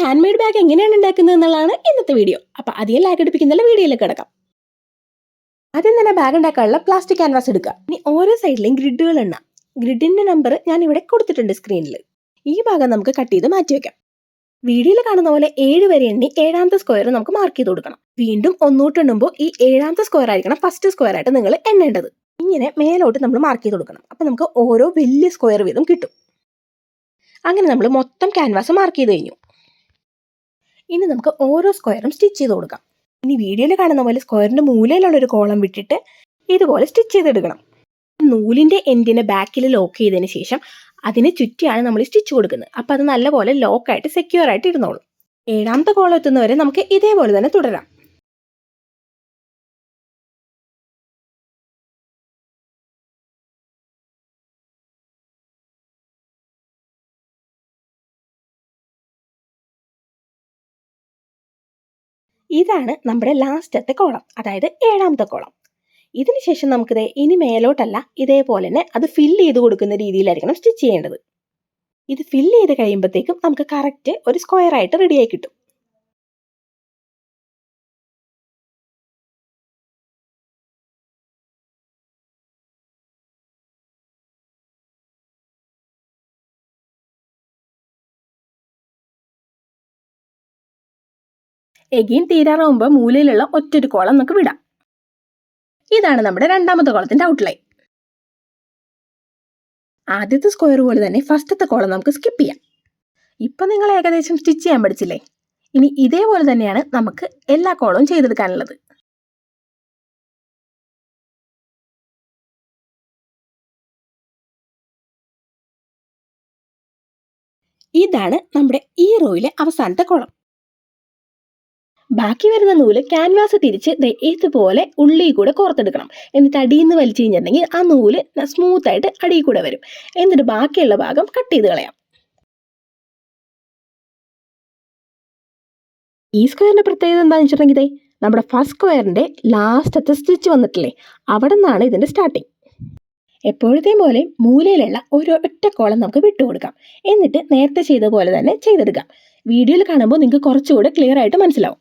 Hand made bag എങ്ങനെയാണ് ഉണ്ടാക്കുന്നത് എന്നുള്ളതാണ് ഇന്നത്തെ വീഡിയോ അപ്പോൾ അധികം ലാഗ് അടിപ്പിക്കുന്നില്ല വീഡിയോയിലേക്ക് കിടക്കാം. ആദ്യം തന്നെ ബാഗ് ഉണ്ടാക്കാനുള്ള പ്ലാസ്റ്റിക് ക്യാൻവാസ് എടുക്കുക. ഇനി ഓരോ സൈഡിലും ഗ്രിഡുകൾ എണ്ണാം. ഗ്രിഡിന്റെ നമ്പർ ഞാൻ ഇവിടെ കൊടുത്തിട്ടുണ്ട് സ്ക്രീനിൽ ഈ ഭാഗം നമുക്ക് കട്ട് ചെയ്ത് മാറ്റി വെക്കാം. വീഡിയോയിൽ കാണുന്ന പോലെ ഏഴ് വരെ എണ്ണി ഏഴാമത്തെ സ്ക്വയർ നമുക്ക് മാർക്ക് ചെയ്ത് കൊടുക്കണം. വീണ്ടും ഒന്നൂട്ട് എണ്ണുമ്പോൾ ഈ ഏഴാമത്തെ സ്ക്വയർ ആയിരിക്കണം ഫസ്റ്റ് സ്ക്വയർ ആയിട്ട് നിങ്ങൾ എണ്ണേണ്ടത്. ഇങ്ങനെ മേലോട്ട് നമ്മൾ മാർക്ക് ചെയ്ത് കൊടുക്കണം. അപ്പം നമുക്ക് ഓരോ വലിയ സ്ക്വയർ വീതം കിട്ടും. അങ്ങനെ നമ്മൾ മൊത്തം ക്യാൻവാസ് മാർക്ക് ചെയ്ത് കഴിഞ്ഞു. ഇനി നമുക്ക് ഓരോ സ്ക്വയറും സ്റ്റിച്ച് ചെയ്ത് കൊടുക്കാം. ഇനി വീഡിയോയിൽ കാണുന്ന പോലെ സ്ക്വയറിന്റെ മൂലയിലുള്ള ഒരു കോളം വിട്ടിട്ട് ഇതുപോലെ സ്റ്റിച്ച് ചെയ്തെടുക്കണം. നൂലിന്റെ എൻഡിനെ ബാക്കിൽ ലോക്ക് ചെയ്തതിന് ശേഷം അതിനെ ചുറ്റിയാണ് നമ്മൾ സ്റ്റിച്ച് കൊടുക്കുന്നത്. അപ്പം അത് നല്ലപോലെ ലോക്കായിട്ട് സെക്യൂർ ആയിട്ട് ഇരുന്നോളും. ഏഴാമത്തെ കോളം എത്തുന്നവരെ നമുക്ക് ഇതേപോലെ തന്നെ തുടരാം. ഇതാണ് നമ്മുടെ ലാസ്റ്റത്തെ കോളം അതായത് ഏഴാമത്തെ കോളം. ഇതിനുശേഷം നമുക്കിത് ഇനി മേലോട്ടല്ല ഇതേപോലെ തന്നെ അത് ഫിൽ ചെയ്ത് കൊടുക്കുന്ന രീതിയിലായിരിക്കണം സ്റ്റിച്ച് ചെയ്യേണ്ടത്. ഇത് ഫില്ല് ചെയ്ത് കഴിയുമ്പോഴത്തേക്കും നമുക്ക് കറക്റ്റ് ഒരു സ്ക്വയർ ആയിട്ട് റെഡിയായി കിട്ടും. എഗെയിൻ തീരാറാവുമ്പോൾ മൂലയിലുള്ള ഒറ്റൊരു കോളം നമുക്ക് വിടാം. ഇതാണ് നമ്മുടെ രണ്ടാമത്തെ കോളത്തിന്റെ ഔട്ട്ലൈൻ ആദ്യത്തെ സ്ക്വയർ പോലെ തന്നെ ഫസ്റ്റത്തെ കോളം നമുക്ക് സ്കിപ്പ് ചെയ്യാം. ഇപ്പം നിങ്ങൾ ഏകദേശം സ്റ്റിച്ച് ചെയ്യാൻ പഠിച്ചില്ലേ? ഇനി ഇതേപോലെ തന്നെയാണ് നമുക്ക് എല്ലാ കോളവും ചെയ്തെടുക്കാനുള്ളത്. ഇതാണ് നമ്മുടെ ഈ റോയിലെ അവസാനത്തെ കോളം. ബാക്കി വരുന്ന നൂൽ ക്യാൻവാസ് തിരിച്ച് ഇതുപോലെ ഉള്ളി കൂടെ കോർത്തെടുക്കണം. എന്നിട്ട് അടിയിൽ നിന്ന് വലിച്ചു കഴിഞ്ഞിട്ടുണ്ടെങ്കിൽ ആ നൂൽ സ്മൂത്ത് ആയിട്ട് അടിയിൽ കൂടെ വരും. എന്നിട്ട് ബാക്കിയുള്ള ഭാഗം കട്ട് ചെയ്ത് കളയാം. ഈ സ്ക്വയറിന്റെ പ്രത്യേകത എന്താണെന്ന് വെച്ചിട്ടുണ്ടെങ്കിൽ നമ്മുടെ ഫസ്റ്റ് സ്ക്വയറിന്റെ ലാസ്റ്റത്തെ സ്റ്റിച്ച് വന്നിട്ടില്ലേ? അവിടെ നിന്നാണ് ഇതിന്റെ സ്റ്റാർട്ടിങ് എപ്പോഴത്തെ പോലെ മൂലയിലുള്ള ഒരു ഒറ്റ കോളം നമുക്ക് വിട്ടുകൊടുക്കാം എന്നിട്ട് നേരത്തെ ചെയ്ത പോലെ തന്നെ ചെയ്തെടുക്കാം. വീഡിയോയിൽ കാണുമ്പോൾ നിങ്ങൾക്ക് കുറച്ചുകൂടെ ക്ലിയർ ആയിട്ട് മനസ്സിലാവും.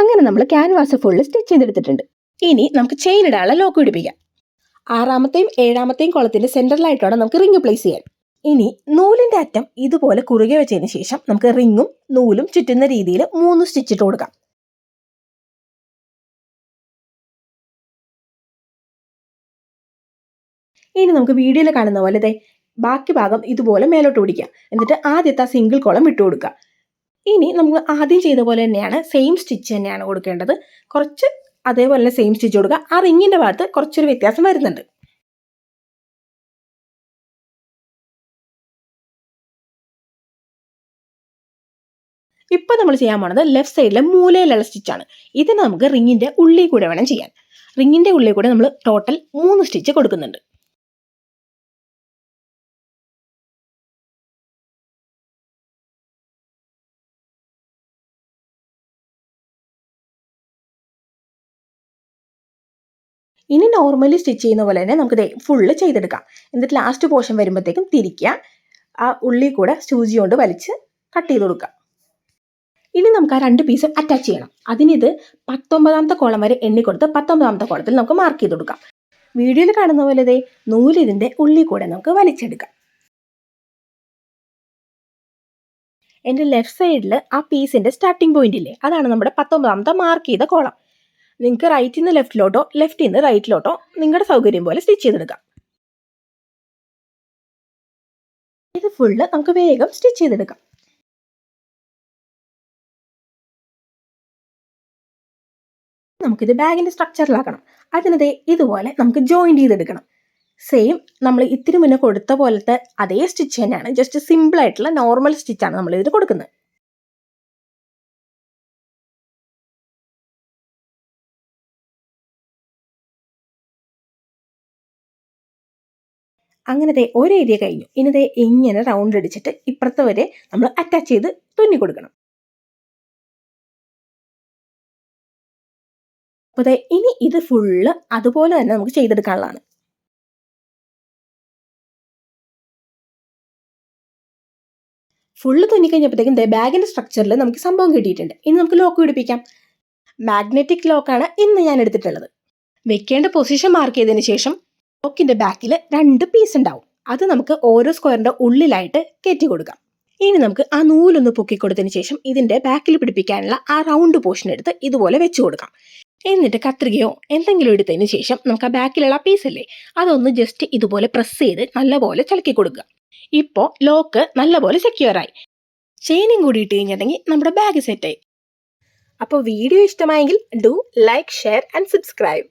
അങ്ങനെ നമ്മൾ ക്യാൻവാസ് ഫുള്ള് സ്റ്റിച്ച് ചെയ്തെടുത്തിട്ടുണ്ട്. ഇനി നമുക്ക് ചെയിൻ ഇടാനുള്ള ലോക്ക് പിടിപ്പിക്കാം. ആറാമത്തെയും ഏഴാമത്തെയും കുളത്തിന്റെ സെന്ററിലായിട്ടാണ് നമുക്ക് റിങ് പ്ലേസ് ചെയ്യാൻ. ഇനി നൂലിന്റെ അറ്റം ഇതുപോലെ കുറുകെ വെച്ചതിന് ശേഷം നമുക്ക് റിങ്ങും നൂലും ചുറ്റുന്ന രീതിയിൽ മൂന്ന് സ്റ്റിച്ച് ഇട്ട് കൊടുക്കാം. ഇനി നമുക്ക് വീഡിയോയിൽ കാണുന്ന പോലെ ബാക്കി ഭാഗം ഇതുപോലെ മേലോട്ട് പിടിക്കാം എന്നിട്ട് ആദ്യത്തെ ആ സിംഗിൾ കോളം ഇട്ട് കൊടുക്കുക. ഇനി നമ്മൾ ആദ്യം ചെയ്ത പോലെ തന്നെയാണ് സെയിം സ്റ്റിച്ച് തന്നെയാണ് കൊടുക്കേണ്ടത്. കുറച്ച് അതേപോലെ തന്നെ സെയിം സ്റ്റിച്ച് കൊടുക്കുക. ആ റിങ്ങിന്റെ ഭാഗത്ത് കുറച്ചൊരു വ്യത്യാസം വരുന്നുണ്ട്. ഇപ്പൊ നമ്മൾ ചെയ്യാൻ പോണത് ലെഫ്റ്റ് സൈഡിലെ മൂലയിലുള്ള സ്റ്റിച്ചാണ് ഇത് നമുക്ക് റിങ്ങിന്റെ ഉള്ളിൽ കൂടെ വേണം ചെയ്യാൻ. റിങ്ങിന്റെ ഉള്ളിൽ കൂടെ നമ്മൾ ടോട്ടൽ മൂന്ന് സ്റ്റിച്ച് കൊടുക്കുന്നുണ്ട്. ഇനി നോർമലി സ്റ്റിച്ച് ചെയ്യുന്ന പോലെ തന്നെ നമുക്ക് ഫുള്ള് ചെയ്തെടുക്കാം. എന്നിട്ട് ലാസ്റ്റ് പോർഷൻ വരുമ്പോഴത്തേക്കും തിരിക്കുക. ആ ഉള്ളിൽ കൂടെ സൂചി കൊണ്ട് വലിച്ച് കട്ട് ചെയ്ത് കൊടുക്കുക. ഇനി നമുക്ക് ആ രണ്ട് പീസ് അറ്റാച്ച് ചെയ്യണം. അതിനിത് പത്തൊമ്പതാമത്തെ കോളം വരെ എണ്ണി കൊടുത്ത് പത്തൊമ്പതാമത്തെ കോളത്തിൽ നമുക്ക് മാർക്ക് ചെയ്ത് കൊടുക്കാം. വീഡിയോയിൽ കാണുന്ന പോലെ ഇതേ നൂലിതിന്റെ ഉള്ളിൽ കൂടെ നമുക്ക് വലിച്ചെടുക്കാം. എന്റെ ലെഫ്റ്റ് സൈഡിൽ ആ പീസിന്റെ സ്റ്റാർട്ടിംഗ് പോയിന്റ് ഇല്ലേ? അതാണ് നമ്മുടെ പത്തൊമ്പതാമത്തെ മാർക്ക് ചെയ്ത കോളം നിങ്ങൾക്ക് റൈറ്റിൽ നിന്ന് ലെഫ്റ്റിലോട്ടോ ലെഫ്റ്റിൽ നിന്ന് റൈറ്റിലോട്ടോ നിങ്ങളുടെ സൗകര്യം പോലെ സ്റ്റിച്ച് ചെയ്തെടുക്കാം. ഇത് ഫുള്ള് നമുക്ക് വേഗം സ്റ്റിച്ച് ചെയ്തെടുക്കാം. നമുക്കിത് ബാഗിന്റെ സ്ട്രക്ചറിലാക്കണം അതിനത് ഇതുപോലെ നമുക്ക് ജോയിന്റ് ചെയ്തെടുക്കണം. സെയിം നമ്മൾ ഇത്തിരി മുന്നേ കൊടുത്ത പോലത്തെ അതേ സ്റ്റിച്ച് തന്നെയാണ്. ജസ്റ്റ് സിമ്പിൾ ആയിട്ടുള്ള നോർമൽ സ്റ്റിച്ചാണ് നമ്മൾ ഇതിൽ കൊടുക്കുന്നത്. അങ്ങനെ ദേ ഒരു ഏരിയ കഴിഞ്ഞു. ഇനി ദേ ഇങ്ങനെ റൗണ്ട് അടിച്ചിട്ട് ഇപ്പുറത്ത് വരെ നമ്മൾ അറ്റാച്ച് ചെയ്ത് തുന്നി കൊടുക്കണം. അപ്പോൾ ഇനി ഇത് ഫുള്ള് അതുപോലെ തന്നെ നമുക്ക് ചെയ്തെടുക്കാനുള്ളതാണ്. ഫുള്ള് തുന്നി കഴിഞ്ഞപ്പോഴത്തേക്കും ബാഗിന്റെ സ്ട്രക്ചറിൽ നമുക്ക് സംഭവം കിട്ടിയിട്ടുണ്ട്. ഇനി നമുക്ക് ലോക്ക് പിടിപ്പിക്കാം. മാഗ്നറ്റിക് ലോക്കാണ് ഇന്ന് ഞാൻ എടുത്തിട്ടുള്ളത്. വെക്കേണ്ട പൊസിഷൻ മാർക്ക് ചെയ്തതിന് ശേഷം ലോക്കിന്റെ ബാക്കിൽ രണ്ട് പീസ് ഉണ്ടാവും അത് നമുക്ക് ഓരോ സ്ക്വയറിന്റെ ഉള്ളിലായിട്ട് കയറ്റി കൊടുക്കാം. ഇനി നമുക്ക് ആ നൂലൊന്ന് പൊക്കി കൊടുത്തതിന് ശേഷം ഇതിന്റെ ബാക്കിൽ പിടിപ്പിക്കാനുള്ള ആ റൗണ്ട് പോർഷൻ എടുത്ത് ഇതുപോലെ വെച്ച് കൊടുക്കാം. എന്നിട്ട് കത്രികയോ എന്തെങ്കിലും എടുത്തതിന് ശേഷം നമുക്ക് ആ ബാക്കിലുള്ള പീസ് അല്ലേ അതൊന്ന് ജസ്റ്റ് ഇതുപോലെ പ്രസ് ചെയ്ത് നല്ലപോലെ ചലക്കി കൊടുക്കുക. ഇപ്പോൾ ലോക്ക് നല്ലപോലെ സെക്യൂറായി ചെയിനും കൂടി ഇട്ട് കഴിഞ്ഞിട്ടുണ്ടെങ്കിൽ നമ്മുടെ ബാഗ് സെറ്റായി അപ്പോൾ വീഡിയോ ഇഷ്ടമായെങ്കിൽ do like share and subscribe